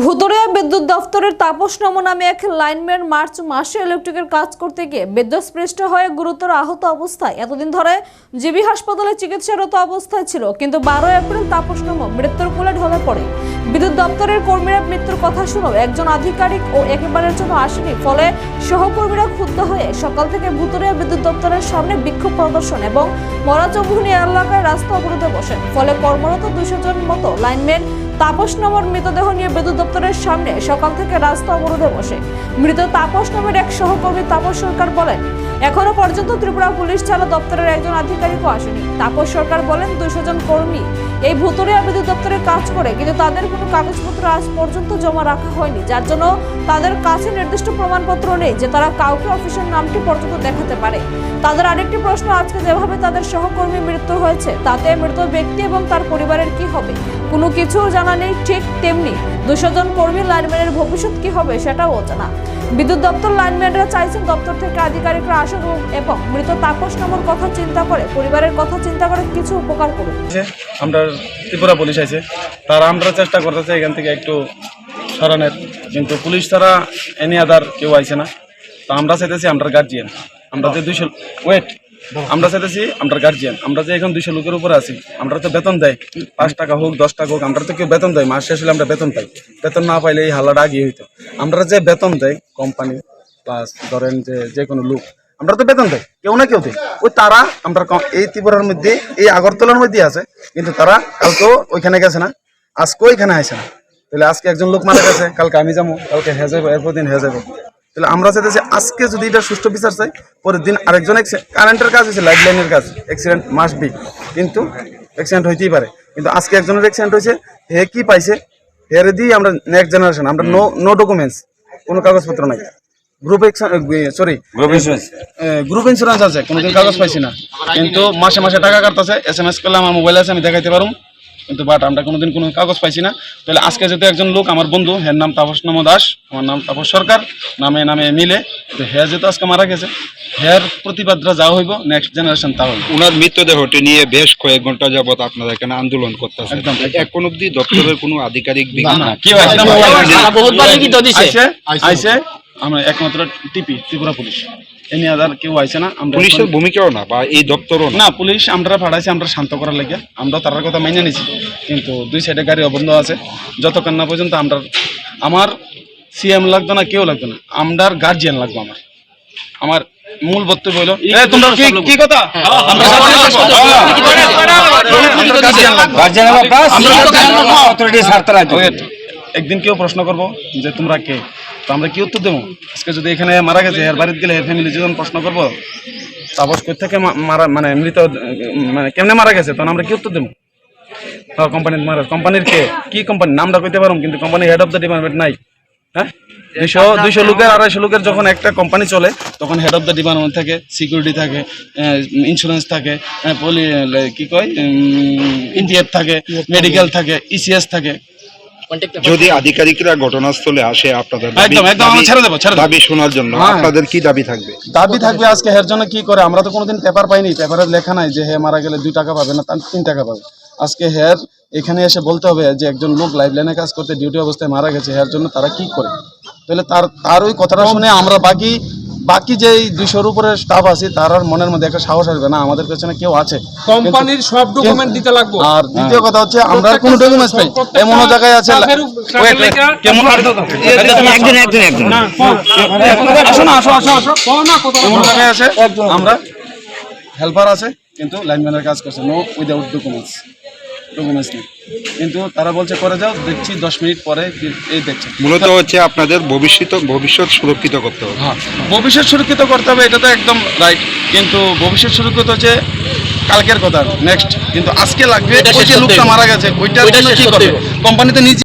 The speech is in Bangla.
ভুতুরিয়া বিদ্যুৎ দফতরের তাপস নম নামে এক লাইনম্যান মার্চ মাসে ইলেকট্রিকের কাজ করতে গিয়ে বিদ্যুৎস্পৃষ্ট হয়ে গুরুতর আহত অবস্থায়। এতদিন ধরে জিবি হাসপাতালে চিকিৎসারত অবস্থায় ছিল, কিন্তু বারো এপ্রিল তাপস নম মৃত্যুর কোলে ঢলে পড়ে। বিদ্যুৎ দপ্তরের কর্মীরা মৃত্যুর কথা শুনেও একজন আধিকারিক ও একেবারের জন্য আসেনি, ফলে সহকর্মীরা ক্ষুব্ধ হয়ে সকাল থেকে ভুতুরিয়া বিদ্যুৎ দপ্তরের সামনে বিক্ষোভ প্রদর্শন এবং মরাচৌমুহনী এলাকায় রাস্তা অবরোধে বসেন। ফলে কর্মরত দুশো জন মতো লাইনম্যান তাপস নামের মৃতদেহ নিয়ে বিদ্যুৎ দপ্তরের সামনে সকাল থেকে রাস্তা অবরোধে বসে। মৃত তাপস নামের এক সহকর্মী তাপস সরকার বলেন এখনও পর্যন্ত ত্রিপুরা পুলিশ চালা দপ্তরের একজন আধিকারিকও আসেনি। তাপস সরকার বলেন দুশো জন কর্মী এই ভুতুরিয়া বিদ্যুৎ দপ্তরে কাজ করে, কিন্তু তাদের কোনো কাগজপত্র আজ পর্যন্ত জমা রাখা হয়নি, যার জন্য তাদের কাছে নির্দিষ্ট প্রমাণপত্র নেই যে তারা কাউকে অফিসের নামটি পর্যন্ত দেখাতে পারে। তাদের আরেকটি প্রশ্ন, আজকে যেভাবে তাদের সহকর্মী মৃত্যু হয়েছে, তাতে মৃত ব্যক্তি এবং তার পরিবারের কি হবে? কোনো কিছু জানা নেই ঠিক তেমনি। দুশো জন কর্মী লাইনম্যানের ভবিষ্যৎ কি হবে সেটাও অজানা। বিদ্যুৎ দপ্তর লাইনম্যানরা চাইছেন দপ্তর থেকে আধিকারিকরা আসুন এবং মৃত তাপস নামর কথা চিন্তা করে, পরিবারের কথা চিন্তা করে কিছু উপকার করুন। আমরা ত্রিপুরা পুলিশ আছে তারা আমরা চেষ্টা করতেছে এখান থেকে একটু সরানোর, কিন্তু পুলিশ তারা এনি আদার কেউ আইছে না। তো আমরা চাইতেছি আমরা গার্জিয়ান আমরা যে দুইশো ওয়েট আমরা চাইতেছি আমরা গার্জিয়ান আমরা যে এখন দুইশো লোকের উপরে আছি, আমরা তো বেতন দেয় পাঁচ টাকা হোক, দশ টাকা হোক, আমরা তো কেউ বেতন দেয় মাস শেষ হলে আমরা বেতন পাই। বেতন না পাইলে এই হাল্লাটা আগে হইতো। আমরা যে বেতন দেয় কোম্পানি প্লাস ধরেন যে যে কোনো লোক, আমরা তো বেতন দেয় কেউ না কেউ দেয় ওই তারা, আমরা এই ত্রিপুরার মধ্যে, এই আগরতলার মধ্যে আছে, কিন্তু তারা কালকেও ওইখানে গেছে না আজকেও এখানে আসে না। তাহলে আজকে একজন লোক মারা গেছে, কালকে আমি যাব, কালকে হয়ে এরপর দিন হয়ে তাহলে আমরা চাইতেছি আজকে যদি এটা সুষ্ঠু বিচার চাই পরের দিন আরেকজন কারেন্টের কাজ হয়েছে লাইফ লাইনের কাজ অ্যাক্সিডেন্ট মাস্ট বি কিন্তু অ্যাক্সিডেন্ট হইতেই পারে। কিন্তু আজকে একজনের অ্যাক্সিডেন্ট হয়েছে হে কি পাইছে হেরে দিয়ে আমরা নেক্সট জেনারেশন আমরা নো নো ডকুমেন্টস কোনো কাগজপত্র নাই। গ্রুপ সরি গ্রুপ ইন্স্যুরেন্স আছে কোনোদিন কাগজ পাইছি না। কিন্তু মাসে মাসে টাকা কাটতেছে এস এম এস করলে আমার মোবাইল আছে আমি দেখাইতে পারব কিন্তু বাট আমরা কোনোদিন কোনো কাগজ পাইছি না তাহলে আজকে যদি একজন লোক আমার বন্ধু হের নাম তাপস নম দাস আমার নাম তাপস সরকার নামে নামে মিলে তো হ্যাঁ যেহেতু আজকে মারা গেছে হ্যার প্রতিবাদরা যা হইব নেক্সট জেনারেশন তা হইব ওনার মৃতদেহটি নিয়ে বেশ কয়েক ঘণ্টা যাবত আপনারা এখানে আন্দোলন করতেছেন একদম। এখন অব্দি দপ্তরের কোনো আধিকারিক কেউ একদম আইছে আমরা একমাত্র টিপি ত্রিপুরা পুলিশ এমনি আদার কেউ আইছে না আমরা পুলিশের ভূমিকাও না বা এই দপ্তরও না? পুলিশ আমরা পাঠাইছি আমরা শান্ত করার লাগে। আমরা তার কথা মাইনে নিছি কিন্তু দুই সাইডে গাড়ি অবন্ধ আছে। যতক্ষণ না পর্যন্ত আমরা আমার সিএম লাগতো না কেউ লাগতো না। আমরার গার্জিয়ান লাগতো আমার। আমার মূল বক্তব্য হলো তোমরা কি কি কথা? লাগবো। লাগবো। লাগবো। একদিন কেউ প্রশ্ন করব যে তোমরা কে? তো আমরা কি উত্তর দেবো? আজকে যদি এখানে মারা গেছে এর বাড়িতে গেলে ফ্যামিলি যখন প্রশ্ন করব? তাপস কই থেকে মারা মানে মৃত মানে কেমনে মারা গেছে? তখন আমরা কি উত্তর দেবো? কোম্পানির মারা কোম্পানির কে? কি কোম্পানি নামটা কইতে পারুম কিন্তু company head of the department নাই। হ্যাঁ? দুইশো দুইশো লোকের আড়াইশো লোকের যখন একটা কোম্পানি চলে তখন হেড অফ দ্য ডিপার্টমেন্ট থাকে সিকিউরিটি থাকে ইন্স্যুরেন্স থাকে পলি কি কয়? ইন্ডিয়ার থাকে মেডিকেল থাকে। ইসিএস থাকে। যদি আধিকারিকরা ঘটনাস্থলে আসে আপনাদের দাবি- একদম, একদম, আমরা ছেড়ে দেবো, ছেড়ে দেবো। দাবি শোনার জন্য হ্যাঁ। আপনাদের কি দাবি থাকবে? দাবি থাকবে আজকে হের জন্য কি করে? আমরা তো কোনোদিন পেপার পাইনি। পেপারে লেখা নাই যে হে মারা গেলে দুই টাকা পাবে না তার তিন টাকা পাবে। আজকে হের এখানে এসে বলতে হবে যে একজন লোক লাইফ লাইনে কাজ করতে ডিউটি অবস্থায় মারা গেছে হের জন্য তারা কি করে? তাহলে তার তার ওই কথাটা শুনে আমরা বাকি বাকি যে দুইশোর উপরে স্টাফ আছে তারার মনের মধ্যে একটা সাহস আসবে না আমাদের পেছনে কেউ আছে। কোম্পানির সব ডকুমেন্ট দিতে লাগবে। আর দ্বিতীয় কথা হচ্ছে আমরা কোনো ডকুমেন্টস পাই এমন এজায়গায় আছে Wait, wait, একজন একজন একজন। আসো না আসো আসো আসো। এমন জায়গায় আছে আমরা হেল্পার আছে কিন্তু লাইনম্যানের কাজ করছে নো উইদাউট ডকুমেন্টস ডকুমেন্টস নেই কিন্তু তারা বলছে করে যাও দেখছি দশ মিনিট পরে এই দেখছে। মূলত হচ্ছে আপনাদের ভবিষ্যৎ ভবিষ্যৎ সুরক্ষিত করতে হবে। হ্যাঁ ভবিষ্যৎ সুরক্ষিত করতে হবে এটা তো একদম রাইট কিন্তু ভবিষ্যৎ সুরক্ষিত হচ্ছে কালকের কথা নেক্সট কিন্তু আজকে লাগবে ওই যে লোকটা মারা গেছে ওইটা কি করবে? কোম্পানি তো নিজে